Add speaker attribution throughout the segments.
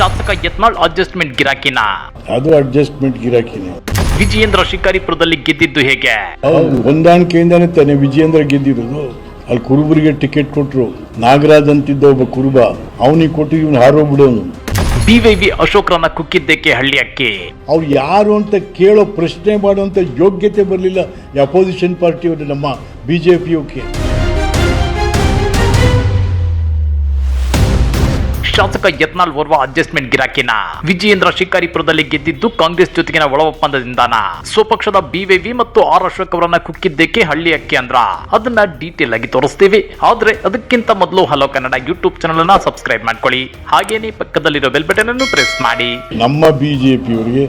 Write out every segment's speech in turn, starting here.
Speaker 1: ಶಾಸಕ ಯತ್ನಾಳ್ ಅಡ್ಜಸ್ಟ್ಮೆಂಟ್ ಗಿರಾಕಿನ.
Speaker 2: ಅದು ಅಡ್ಜಸ್ಟ್ಮೆಂಟ್ ಗಿರಾಕಿನ.
Speaker 1: ವಿಜಯೇಂದ್ರ ಶಿಕಾರಿಪುರದಲ್ಲಿ ಗೆದ್ದಿದ್ದು ಹೇಗೆ?
Speaker 2: ಹೌದು ಹೊಂದಾಣಿಕೆಯಿಂದಾನೆ ತಾನೆ ವಿಜಯೇಂದ್ರ ಗೆದ್ದಿರೋದು. ಅಲ್ಲಿ ಕುರುಬರಿಗೆ ಟಿಕೆಟ್ ಕೊಟ್ರು. ನಾಗರಾಜ್ ಅಂತಿದ್ದ ಒಬ್ಬ ಕುರುಬ ಅವನಿಗೆ ಕೊಟ್ಟು ಇವನು ಹಾರೋಗ್ಬಿಡೋನು
Speaker 1: ಬಿವೈವಿ ಅಶೋಕ್ರನ್ನ ಕುಕ್ಕಿದ್ದಕ್ಕೆ ಹಳ್ಳಿ ಅಕ್ಕಿ.
Speaker 2: ಅವ್ರು ಯಾರು ಅಂತ ಕೇಳೋ ಪ್ರಶ್ನೆ ಮಾಡುವಂತ ಯೋಗ್ಯತೆ ಬರಲಿಲ್ಲ ಈ ಅಪೋಸಿಷನ್ ಪಾರ್ಟಿಯವರು ನಮ್ಮ ಬಿ
Speaker 1: ಶಾಸಕ ಯತ್ನಾಲ್ ಓರ್ವ ಅಡ್ಜಸ್ಟ್ಮೆಂಟ್ ಗಿರಾಕಿನ. ವಿಜಯೇಂದ್ರ ಶಿಕಾರಿಪುರದಲ್ಲಿ ಗೆದ್ದಿದ್ದು ಕಾಂಗ್ರೆಸ್ ಜೊತೆಗಿನ ಒಳ ಒಪ್ಪಂದದಿಂದಾನ ಸ್ವಪಕ್ಷದ ಬಿವೈವಿ ಮತ್ತು ಆರ್ ಅಶೋಕ್ ಅವರನ್ನ ಕುಕ್ಕಿದ್ದಕ್ಕೆ ಹಳ್ಳಿ ಅಕ್ಕಿ ಅಂದ್ರ. ಅದನ್ನ ಡೀಟೇಲ್ ಆಗಿ ತೋರಿಸ್ತೀವಿ. ಆದ್ರೆ ಅದಕ್ಕಿಂತ ಮೊದಲು ಹಲೋ ಕನ್ನಡ ಯೂಟ್ಯೂಬ್ ಚಾನಲ್ ಅನ್ನ ಸಬ್ಸ್ಕ್ರೈಬ್ ಮಾಡ್ಕೊಳ್ಳಿ. ಹಾಗೇನೆ ಪಕ್ಕದಲ್ಲಿರೋ ಬೆಲ್ ಬಟನ್ ಅನ್ನು ಪ್ರೆಸ್ ಮಾಡಿ.
Speaker 2: ನಮ್ಮ ಬಿಜೆಪಿ ಅವರಿಗೆ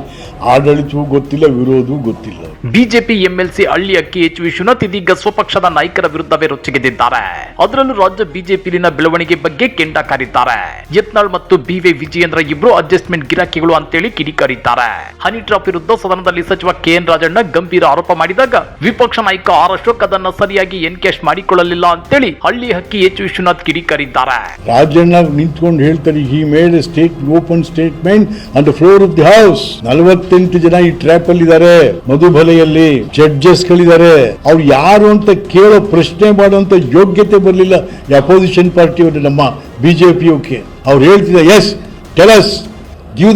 Speaker 2: ಆಡಳಿತವೂ ಗೊತ್ತಿಲ್ಲ ವಿರೋಧವೂ ಗೊತ್ತಿಲ್ಲ.
Speaker 1: ಬಿಜೆಪಿ ಎಂಎಲ್ಸಿ ಹಳ್ಳಿ ಅಕ್ಕಿ ಎಚ್ ವಿಶ್ವನಾಥ್ ಇದೀಗ ಸ್ವಪಕ್ಷದ ನಾಯಕರ ವಿರುದ್ಧವೇ ರೊಚ್ಚಿಗೆದ್ದಿದ್ದಾರೆ. ಅದರಲ್ಲೂ ರಾಜ್ಯ ಬಿಜೆಪಿಲಿನ ಬೆಳವಣಿಗೆ ಬಗ್ಗೆ ಕೆಂಡ ಕಾರಿದ್ದಾರೆ ಯತ್ನಾಳ್ ಮತ್ತು ಬಿವೈ ವಿಜಯೇಂದ್ರ ಇಬ್ರು ಅಡ್ಜಸ್ಟ್ಮೆಂಟ್ ಗಿರಾಕಿಗಳು ಅಂತೇಳಿ ಕಿಡಿಕಾರಿದ್ದಾರೆ. ಹನಿ ಟ್ರಾಪ್ ವಿರುದ್ಧ ಸದನದಲ್ಲಿ ಸಚಿವ ಕೆ ಎನ್ ರಾಜಣ್ಣ ಗಂಭೀರ ಆರೋಪ ಮಾಡಿದಾಗ ವಿಪಕ್ಷ ನಾಯಕ ಆರ್ ಅಶೋಕ್ ಅದನ್ನ ಸರಿಯಾಗಿ ಎನ್ಕ್ಯಾಶ್ ಮಾಡಿಕೊಳ್ಳಲಿಲ್ಲ ಅಂತೇಳಿ ಹಳ್ಳಿ ಹಕ್ಕಿ ಎಚ್ ವಿಶ್ವನಾಥ್ ಕಿಡಿಕಾರಿದ್ದಾರೆ.
Speaker 2: ರಾಜಣ್ಣ ನಿಂತ್ಕೊಂಡು ಹೇಳ್ತಾರೆ he made state open statement on the floor of the house ನಲವತ್ತೆಂಟು ಜನ ಈ ಟ್ರ್ಯಾಪ್ ಅಲ್ಲಿ ಇದ್ದಾರೆ ಮಧುಬಲೆಯಲ್ಲಿ ಜಡ್ಜಸ್ ಗಳಿದ್ದಾರೆ. ಅವ್ರು ಯಾರು ಅಂತ ಕೇಳೋ ಪ್ರಶ್ನೆ ಮಾಡುವಂತ ಯೋಗ್ಯತೆ ಬರಲಿಲ್ಲ. ಅಪೋಸಿಷನ್ ಪಾರ್ಟಿಯವರು ನಮ್ಮ ಬಿಜೆಪಿಯೋಕೆ ಅವ್ರು ಹೇಳ್ತಿದ್ದಾರೆ ಎಸ್ ಟೆಲಸ್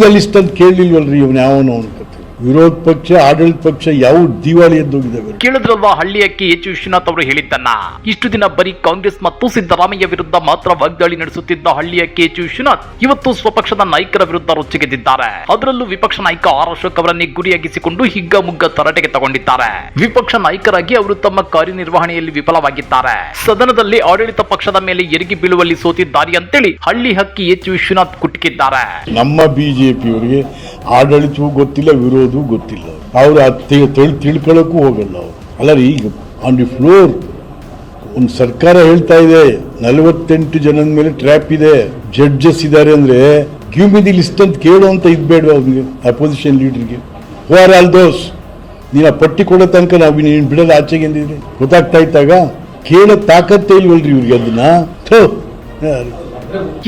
Speaker 2: ದ ಲಿಸ್ಟ್ ಅಂತ ಕೇಳಲಿಲ್ವಲ್ರಿ ಇವನು ಯಾವನು ಅವನು. ವಿರೋಧ ಪಕ್ಷ ಆಡಳಿತ ಪಕ್ಷ ಯಾವ ದಿವಾಳಿ ಎದ್ದೋಗಿದ್ದಾವೆ
Speaker 1: ಕೇಳಿದ್ರಲ್ವಾ ಹಳ್ಳಿ ಅಕ್ಕಿ ಎಚ್ ವಿಶ್ವನಾಥ್ ಅವರು ಹೇಳಿದ್ದನ್ನ? ಇಷ್ಟು ದಿನ ಬರೀ ಕಾಂಗ್ರೆಸ್ ಮತ್ತು ಸಿದ್ದರಾಮಯ್ಯ ವಿರುದ್ಧ ಮಾತ್ರ ವಾಗ್ದಾಳಿ ನಡೆಸುತ್ತಿದ್ದ ಹಳ್ಳಿ ಅಕ್ಕಿ ಎಚ್ ವಿಶ್ವನಾಥ್ ಇವತ್ತು ಸ್ವಪಕ್ಷದ ನಾಯಕರ ವಿರುದ್ಧ ರೊಚ್ಚಿಗೆದ್ದಿದ್ದಾರೆ. ಅದರಲ್ಲೂ ವಿಪಕ್ಷ ನಾಯಕ ಆರ್ ಅಶೋಕ್ ಅವರನ್ನೇ ಗುರಿಯಾಗಿಸಿಕೊಂಡು ಹಿಗ್ಗಮುಗ್ಗ ತರಾಟೆಗೆ ತಗೊಂಡಿದ್ದಾರೆ. ವಿಪಕ್ಷ ನಾಯಕರಾಗಿ ಅವರು ತಮ್ಮ ಕಾರ್ಯನಿರ್ವಹಣೆಯಲ್ಲಿ ವಿಫಲವಾಗಿದ್ದಾರೆ. ಸದನದಲ್ಲಿ ಆಡಳಿತ ಪಕ್ಷದ ಮೇಲೆ ಎರಿಗಿ ಬೀಳುವಲ್ಲಿ ಸೋತಿದ್ದಾರೆ ಅಂತೇಳಿ ಹಳ್ಳಿ ಹಕ್ಕಿ ಎಚ್ ವಿಶ್ವನಾಥ್ ಕುಟುಕಿದ್ದಾರೆ.
Speaker 2: ನಮ್ಮ ಬಿಜೆಪಿಯವರಿಗೆ ಆಡಳಿತವೂ ಗೊತ್ತಿಲ್ಲ ವಿರೋಧವೂ ಗೊತ್ತಿಲ್ಲ. ಅವರು ತಿಳ್ ತಿಳ್ಕೊಳ್ಳೋಕ್ಕೂ ಹೋಗಲ್ಲ ಅವರು. ಅಲ್ಲ ಈಗ ಆನ್ ದಿ ಫ್ಲೋರ್ ಒಂದು ಸರ್ಕಾರ ಹೇಳ್ತಾ ಇದೆ, ನಲವತ್ತೆಂಟು ಜನದ ಮೇಲೆ ಟ್ರ್ಯಾಪ್ ಇದೆ ಜಡ್ಜಸ್ ಇದ್ದಾರೆ ಅಂದ್ರೆ ಕ್ಯೂ ಮಿ ದಿ ಲಿಸ್ಟ್ ಅಂತ ಕೇಳು ಅಂತ ಇದ್ಬೇಡ ಅವ್ನಿಗೆ ಅಪೋಸಿಷನ್ ಲೀಡರ್ಗೆ ಹೂ ಆರ್ ಆಲ್ ದೋಸ್ ನೀನು ಆ ಪಟ್ಟಿ ಕೊಡೋ ತನಕ ನಾವು ನೀನು ಬಿಡೋದು ಆಚೆಗೆ ಗೊತ್ತಾಗ್ತಾ ಇದ್ದಾಗ ಕೇಳೋ ತಾಕತ್ತೇ ಇಲ್ವಲ್ರಿ ಇವ್ರಿಗೆ ಅದನ್ನ?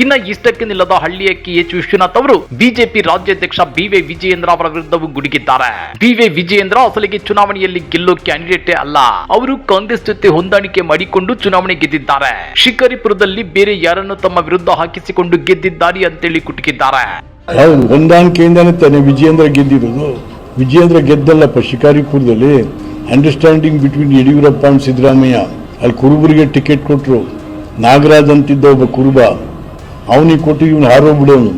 Speaker 1: ಇನ್ನ ಇಷ್ಟಕ್ಕೆ ನಿಲ್ಲದ ಹಳ್ಳಿಯ ಕೆ ಎಚ್ ವಿಶ್ವನಾಥ್ ಅವರು ಬಿಜೆಪಿ ರಾಜ್ಯಾಧ್ಯಕ್ಷ ಬಿವಿ ವಿಜಯೇಂದ್ರ ಅವರ ವಿರುದ್ಧವೂ ಗುಡುಗಿದ್ದಾರೆ. ಬಿವಿ ವಿಜಯೇಂದ್ರ ಅಸಲಿಗೆ ಚುನಾವಣೆಯಲ್ಲಿ ಗೆಲ್ಲೋ ಕ್ಯಾಂಡಿಡೇಟ್ ಅಲ್ಲ. ಅವರು ಕಾಂಗ್ರೆಸ್ ಜೊತೆ ಹೊಂದಾಣಿಕೆ ಮಾಡಿಕೊಂಡು ಚುನಾವಣೆ ಗೆದ್ದಿದ್ದಾರೆ. ಶಿಕಾರಿಪುರದಲ್ಲಿ ಬೇರೆ ಯಾರನ್ನು ತಮ್ಮ ವಿರುದ್ಧ ಹಾಕಿಸಿಕೊಂಡು ಗೆದ್ದಿದ್ದಾರೆ ಅಂತೇಳಿ ಕುಟುಕಿದ್ದಾರೆ.
Speaker 2: ಹೌದು ವಿಜಯೇಂದ್ರ ಗೆದ್ದಿರೋದು? ವಿಜಯೇಂದ್ರ ಗೆದ್ದಲ್ಲಪ್ಪ ಶಿಕಾರಿಪುರದಲ್ಲಿ. Understanding between Yediyurappa and Siddaramaiah. ಅಲ್ಲಿ ಕುರುಬರಿಗೆ ಟಿಕೆಟ್ ಕೊಟ್ಟರು ನಾಗರಾಜ್ ಅಂತಿದ್ದ ಒಬ್ಬ ಕುರುಬ. ಅವನಿಗೆ ಕೊಟ್ಟು ಇವನು ಹಾರೋಗ್ಬಿಡೋನು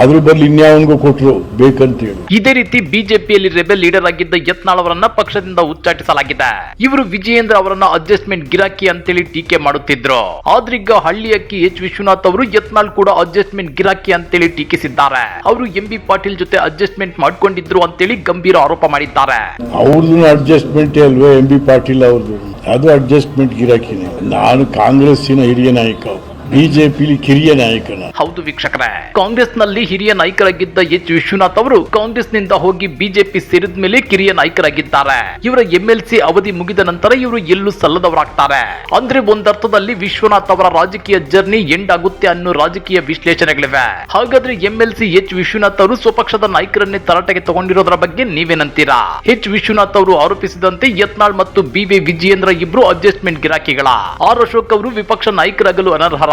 Speaker 2: ಅದ್ರ ಬದಲು ಇನ್ಯಾವನಿಗೂ ಕೊಟ್ಟರು ಬೇಕಂತ ಹೇಳಿ
Speaker 1: ಇದೇ ರೀತಿ ಬಿಜೆಪಿಯಲ್ಲಿ ರೆಬೆಲ್ ಲೀಡರ್ ಆಗಿದ್ದ ಯತ್ನಾಳ್ ಅವರನ್ನ ಪಕ್ಷದಿಂದ ಉಚ್ಚಾಟಿಸಲಾಗಿದೆ. ಇವರು ವಿಜಯೇಂದ್ರ ಅವರನ್ನ ಅಡ್ಜಸ್ಟ್ಮೆಂಟ್ ಗಿರಾಕಿ ಅಂತೇಳಿ ಟೀಕೆ ಮಾಡುತ್ತಿದ್ರು. ಆದ್ರೀಗ ಹಳ್ಳಿ ಅಕ್ಕಿ ಎಚ್ ವಿಶ್ವನಾಥ್ ಅವರು ಯತ್ನಾಳ್ ಕೂಡ ಅಡ್ಜಸ್ಟ್ಮೆಂಟ್ ಗಿರಾಕಿ ಅಂತೇಳಿ ಟೀಕಿಸಿದ್ದಾರೆ. ಅವರು ಎಂ ಬಿ ಪಾಟೀಲ್ ಜೊತೆ ಅಡ್ಜಸ್ಟ್ಮೆಂಟ್ ಮಾಡ್ಕೊಂಡಿದ್ರು ಅಂತೇಳಿ ಗಂಭೀರ ಆರೋಪ ಮಾಡಿದ್ದಾರೆ.
Speaker 2: ಅವ್ರದ್ದು ಅಡ್ಜಸ್ಟ್ಮೆಂಟ್ ಅಲ್ವೇ ಎಂ ಬಿ ಪಾಟೀಲ್ ಅವ್ರದ್ದು. ಅದು ಅಡ್ಜಸ್ಟ್ಮೆಂಟ್ ಗಿರಾಕಿನೇ. ನಾನು ಕಾಂಗ್ರೆಸ್ಸಿನ ಹಿರಿಯ ನಾಯಕ. ಬಿಜೆಪಿಲಿ ಕಿರಿಯ ನಾಯಕರ
Speaker 1: ಹೌದು ವೀಕ್ಷಕರೇ, ಕಾಂಗ್ರೆಸ್ನಲ್ಲಿ ಹಿರಿಯ ನಾಯಕರಾಗಿದ್ದ ಎಚ್. ವಿಶ್ವನಾಥ್ ಅವರು ಕಾಂಗ್ರೆಸ್ನಿಂದ ಹೋಗಿ ಬಿಜೆಪಿ ಸೇರಿದ ಮೇಲೆ ಕಿರಿಯ ನಾಯಕರಾಗಿದ್ದಾರೆ. ಇವರ ಎಂಎಲ್ಸಿ ಅವಧಿ ಮುಗಿದ ನಂತರ ಇವರು ಎಲ್ಲೂ ಸಲ್ಲದವರಾಗ್ತಾರೆ. ಅಂದ್ರೆ ಒಂದರ್ಥದಲ್ಲಿ ವಿಶ್ವನಾಥ್ ಅವರ ರಾಜಕೀಯ ಜರ್ನಿ ಎಂಡ್ ಆಗುತ್ತೆ ಅನ್ನೋ ರಾಜಕೀಯ ವಿಶ್ಲೇಷಣೆಗಳಿವೆ. ಹಾಗಾದ್ರೆ ಎಂಎಲ್ಸಿ ಎಚ್. ವಿಶ್ವನಾಥ್ ಅವರು ಸ್ವಪಕ್ಷದ ನಾಯಕರನ್ನೇ ತರಾಟೆಗೆ ತಗೊಂಡಿರೋದ್ರ ಬಗ್ಗೆ ನೀವೇನಂತೀರಾ? ಎಚ್. ವಿಶ್ವನಾಥ್ ಅವರು ಆರೋಪಿಸಿದಂತೆ ಯತ್ನಾಳ್ ಮತ್ತು ಬಿವಿ ವಿಜಯೇಂದ್ರ ಇಬ್ರು ಅಡ್ಜಸ್ಟ್ಮೆಂಟ್ ಗಿರಾಕಿಗಳ. ಆರ್. ಅಶೋಕ್ ಅವರು ವಿಪಕ್ಷ ನಾಯಕರಾಗಲು ಅನರ್ಹರ.